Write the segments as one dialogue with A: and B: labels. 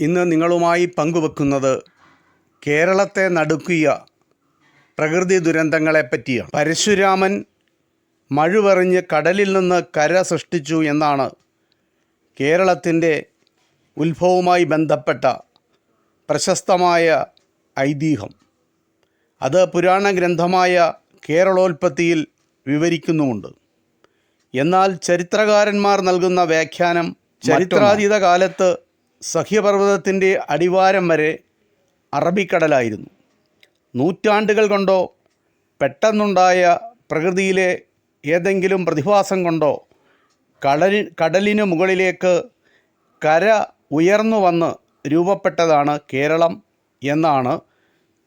A: ഇന്ന് നിങ്ങളുമായി പങ്കുവെക്കുന്നത് കേരളത്തെ നടുക്കിയ പ്രകൃതി ദുരന്തങ്ങളെ പറ്റിയാണ്. പരശുരാമൻ മഴുവെറിഞ്ഞ് കടലിൽ നിന്ന് കര സൃഷ്ടിച്ചു എന്നാണ് കേരളത്തിന്റെ ഉത്ഭവവുമായി ബന്ധപ്പെട്ട പ്രശസ്തമായ ഐതിഹ്യം. അത് പുരാണ ഗ്രന്ഥമായ കേരളോൽപ്പത്തിയിൽ വിവരിക്കുന്നുമുണ്ട്. എന്നാൽ ചരിത്രകാരന്മാർ നൽകുന്ന വ്യാഖ്യാനം ചരിത്രാതീത കാലത്ത് സഹ്യപർവതത്തിന്റെ അടിവാരം വരെ അറബിക്കടലായിരുന്നു. നൂറ്റാണ്ടുകൾ കൊണ്ടോ പെട്ടെന്നുണ്ടായ പ്രകൃതിയിലെ ഏതെങ്കിലും പ്രതിഭാസം കൊണ്ടോ കടലി കടലിനു മുകളിലേക്ക് കര ഉയർന്നു വന്ന് രൂപപ്പെട്ടതാണ് കേരളം എന്നാണ്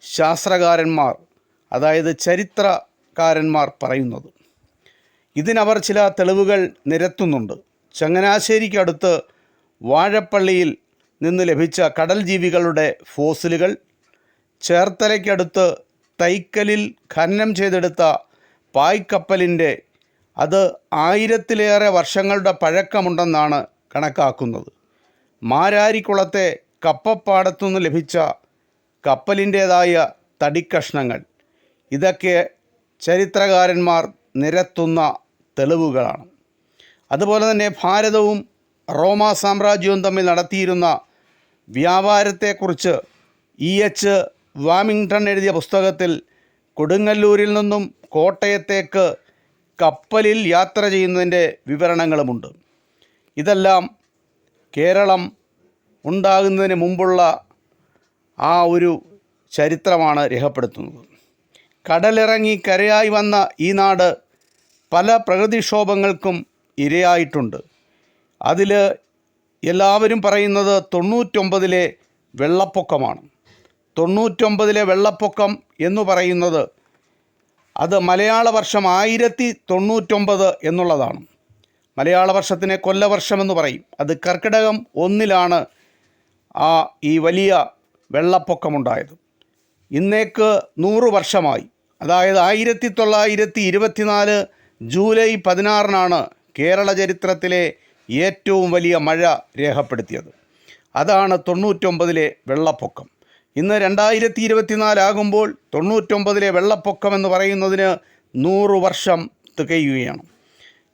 A: ശാസ്ത്രകാരന്മാർ അതായത് ചരിത്രകാരന്മാർ പറയുന്നത്. ഇതിനവർ ചില തെളിവുകൾ നിരത്തുന്നുണ്ട്. ചങ്ങനാശ്ശേരിക്കടുത്ത് വാഴപ്പള്ളിയിൽ നിന്ന് ലഭിച്ച കടൽ ജീവികളുടെ ഫോസിലുകൾ ചേർത്തലയ്ക്കടുത്ത് തൈക്കലിൽ ഖനനം ചെയ്തെടുത്ത പായ്ക്കപ്പലിന്റെ അത് ആയിരത്തിലേറെ വർഷങ്ങളുടെ പഴക്കമുണ്ടെന്നാണ് കണക്കാക്കുന്നത്. മാരാരിക്കുളത്തെ കപ്പപ്പാടത്തുനിന്ന് ലഭിച്ച കപ്പലിന്റേതായ തടിക്കഷ്ണങ്ങൾ. ഇതൊക്കെ ചരിത്രകാരന്മാർ നിരത്തുന്ന തെളിവുകളാണ്. അതുപോലെ തന്നെ ഭാരതവും റോമ സാമ്രാജ്യവും തമ്മിൽ നടത്തിയിരുന്ന വ്യാപാരത്തെക്കുറിച്ച് ഇ എച്ച് വാമിങ്ടൺ എഴുതിയ പുസ്തകത്തിൽ കൊടുങ്ങല്ലൂരിൽ നിന്നും കോട്ടയത്തേക്ക് കപ്പലിൽ യാത്ര ചെയ്യുന്നതിന്റെ വിവരണങ്ങളുമുണ്ട്. ഇതെല്ലാം കേരളം ഉണ്ടാകുന്നതിന് മുമ്പുള്ള ആ ഒരു ചരിത്രമാണ് രേഖപ്പെടുത്തുന്നത്. കടലിറങ്ങി കരയായി വന്ന ഈ നാട് പല പ്രകൃതിക്ഷോഭങ്ങൾക്കും ഇരയായിട്ടുണ്ട്. അതിൽ എല്ലാവരും പറയുന്നത് തൊണ്ണൂറ്റൊമ്പതിലെ വെള്ളപ്പൊക്കമാണ്. തൊണ്ണൂറ്റൊമ്പതിലെ വെള്ളപ്പൊക്കം എന്ന് പറയുന്നത് അത് മലയാള വർഷം ആയിരത്തി തൊണ്ണൂറ്റൊമ്പത് എന്നുള്ളതാണ്. മലയാള വർഷത്തിനെ കൊല്ലവർഷമെന്ന് പറയും. അത് കർക്കിടകം ഒന്നിലാണ് ആ ഈ വലിയ വെള്ളപ്പൊക്കമുണ്ടായത്. ഇന്നേക്ക് നൂറ് വർഷമായി. അതായത് ആയിരത്തി തൊള്ളായിരത്തി ഇരുപത്തിനാല് ജൂലൈ പതിനാറിനാണ് കേരള ചരിത്രത്തിലെ ഏറ്റവും വലിയ മഴ രേഖപ്പെടുത്തിയത്. അതാണ് തൊണ്ണൂറ്റൊമ്പതിലെ വെള്ളപ്പൊക്കം. ഇന്ന് രണ്ടായിരത്തി ഇരുപത്തിനാലാകുമ്പോൾ തൊണ്ണൂറ്റൊമ്പതിലെ വെള്ളപ്പൊക്കം എന്ന് പറയുന്നതിന് നൂറു വർഷം തികയുകയാണ്.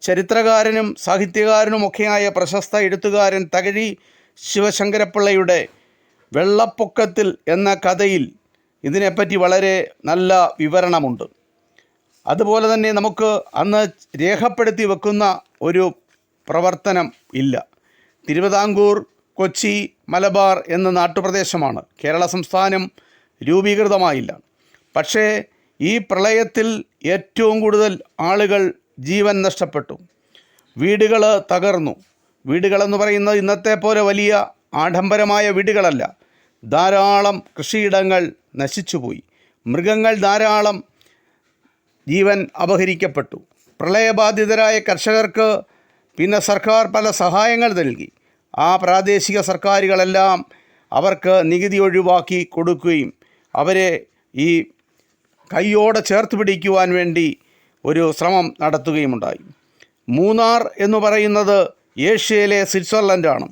A: ചരിത്രകാരനും സാഹിത്യകാരനുമൊക്കെയായ പ്രശസ്ത എഴുത്തുകാരൻ തകഴി ശിവശങ്കരപ്പിള്ളയുടെ വെള്ളപ്പൊക്കത്തിൽ എന്ന കഥയിൽ ഇതിനെപ്പറ്റി വളരെ നല്ല വിവരണമുണ്ട്. അതുപോലെ തന്നെ നമുക്ക് അന്ന് രേഖപ്പെടുത്തി വെക്കുന്ന ഒരു പ്രവർത്തനം ഇല്ല. തിരുവിതാംകൂർ കൊച്ചി മലബാർ എന്ന നാട്ടുപ്രദേശമാണ്. കേരള സംസ്ഥാനം രൂപീകൃതമായില്ല. പക്ഷേ ഈ പ്രളയത്തിൽ ഏറ്റവും കൂടുതൽ ആളുകൾ ജീവൻ നഷ്ടപ്പെട്ടു. വീടുകൾ തകർന്നു. വീടുകളെന്ന് പറയുന്നത് ഇന്നത്തെ പോലെ വലിയ ആഡംബരമായ വീടുകളല്ല. ധാരാളം കൃഷിയിടങ്ങൾ നശിച്ചുപോയി. മൃഗങ്ങൾ ധാരാളം ജീവൻ അപഹരിക്കപ്പെട്ടു. പ്രളയബാധിതരായ കർഷകർക്ക് പിന്നെ സർക്കാർ പല സഹായങ്ങൾ നൽകി. ആ പ്രാദേശിക സർക്കാരുകളെല്ലാം അവർക്ക് നികുതി ഒഴിവാക്കി കൊടുക്കുകയും അവരെ ഈ കയ്യോടെ ചേർത്ത് പിടിക്കുവാൻ വേണ്ടി ഒരു ശ്രമം നടത്തുകയുമുണ്ടായി. മൂന്നാർ എന്ന് പറയുന്നത് ഏഷ്യയിലെ സ്വിറ്റ്സർലൻഡാണ്.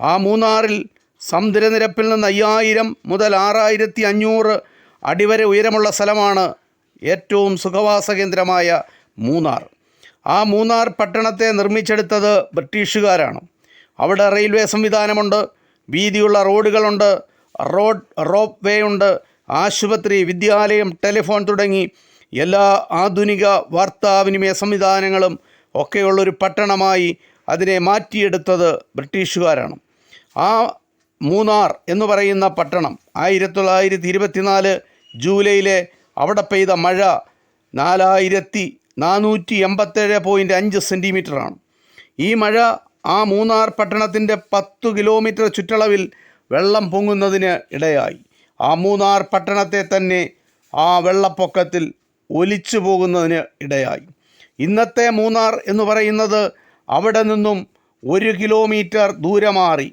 A: ആ മൂന്നാറിൽ സമുദ്രനിരപ്പിൽ നിന്ന് അയ്യായിരം മുതൽ ആറായിരത്തി അഞ്ഞൂറ് അടിവരെ ഉയരമുള്ള സ്ഥലമാണ് ഏറ്റവും സുഖവാസ കേന്ദ്രമായ മൂന്നാർ. ആ മൂന്നാർ പട്ടണത്തെ നിർമ്മിച്ചെടുത്തത് ബ്രിട്ടീഷുകാരാണ്. അവിടെ റെയിൽവേ സംവിധാനമുണ്ട് വീതിയുള്ള റോഡുകളുണ്ട് റോഡ് റോപ്പ് വേ ഉണ്ട് ആശുപത്രി വിദ്യാലയം ടെലിഫോൺ തുടങ്ങി എല്ലാ ആധുനിക വാർത്താവിനിമയ സംവിധാനങ്ങളും ഒക്കെയുള്ളൊരു പട്ടണമായി അതിനെ മാറ്റിയെടുത്തത് ബ്രിട്ടീഷുകാരാണ്. ആ മൂന്നാർ എന്ന് പറയുന്ന പട്ടണം ആയിരത്തി തൊള്ളായിരത്തി ഇരുപത്തിനാല് ജൂലൈയിലെ അവിടെ പെയ്ത മഴ നാലായിരത്തി നാനൂറ്റി എൺപത്തേഴ് പോയിന്റ് അഞ്ച് സെന്റിമീറ്ററാണ് ഈ മഴ ആ മൂന്നാർ പട്ടണത്തിന്റെ പത്ത് കിലോമീറ്റർ ചുറ്റളവിൽ വെള്ളം പൊങ്ങുന്നതിന് ഇടയായി. ആ മൂന്നാർ പട്ടണത്തെ തന്നെ ആ വെള്ളപ്പൊക്കത്തിൽ ഒലിച്ചു പോകുന്നതിന് ഇടയായി. ഇന്നത്തെ മൂന്നാർ എന്ന് പറയുന്നത് അവിടെ നിന്നും ഒരു കിലോമീറ്റർ ദൂരെ മാറി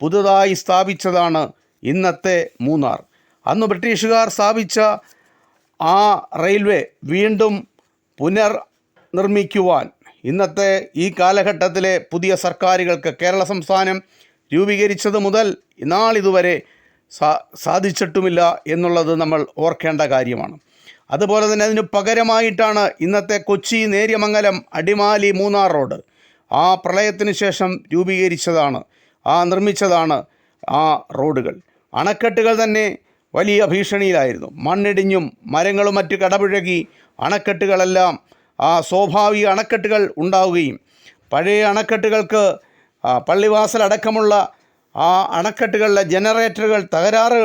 A: പുതുതായി സ്ഥാപിച്ചതാണ് ഇന്നത്തെ മൂന്നാർ. അന്ന് ബ്രിട്ടീഷുകാർ സ്ഥാപിച്ച ആ റെയിൽവേ വീണ്ടും പുനർ നിർമ്മിക്കുവാൻ ഇന്നത്തെ ഈ കാലഘട്ടത്തിലെ പുതിയ സർക്കാരുകൾക്ക് കേരള സംസ്ഥാനം രൂപീകരിച്ചത് മുതൽ നാളിതുവരെ സാ സാധിച്ചിട്ടുമില്ല എന്നുള്ളത് നമ്മൾ ഓർക്കേണ്ട കാര്യമാണ്. അതുപോലെ തന്നെ അതിന് പകരമായിട്ടാണ് ഇന്നത്തെ കൊച്ചി നേര്യമംഗലം അടിമാലി മൂന്നാർ റോഡ് ആ പ്രളയത്തിന് ശേഷം രൂപീകരിച്ചതാണ് ആ നിർമ്മിച്ചതാണ് ആ റോഡുകൾ. അണക്കെട്ടുകൾ തന്നെ വലിയ ഭീഷണിയിലായിരുന്നു. മണ്ണിടിഞ്ഞും മരങ്ങളും മറ്റ് കടപുഴകി അണക്കെട്ടുകളെല്ലാം ആ സ്വാഭാവിക അണക്കെട്ടുകൾ ഉണ്ടാവുകയും പഴയ അണക്കെട്ടുകൾക്ക് പള്ളിവാസൽ അടക്കമുള്ള ആ അണക്കെട്ടുകളിലെ ജനറേറ്ററുകൾ തകരാറ്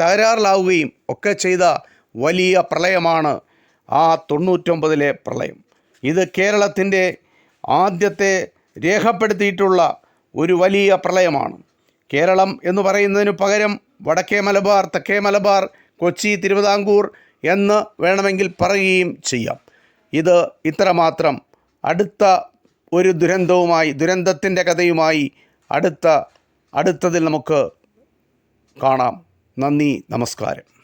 A: തകരാറിലാവുകയും ഒക്കെ ചെയ്ത വലിയ പ്രളയമാണ് ആ തൊണ്ണൂറ്റൊമ്പതിലെ പ്രളയം. ഇത് കേരളത്തിന്റെ ആദ്യത്തെ രേഖപ്പെടുത്തിയിട്ടുള്ള ഒരു വലിയ പ്രളയമാണ്. കേരളം എന്ന് പറയുന്നതിന് പകരം വടക്കേ മലബാർ തെക്കേ മലബാർ കൊച്ചി തിരുവിതാംകൂർ എന്ന് വേണമെങ്കിൽ പറയുകയും ചെയ്യാം. ഇത് ഇത്രമാത്രം. അടുത്ത ഒരു ദുരന്തവുമായി ദുരന്തത്തിന്റെ കഥയുമായി അടുത്ത അടുത്തതിൽ നമുക്ക് കാണാം. നന്ദി നമസ്കാരം.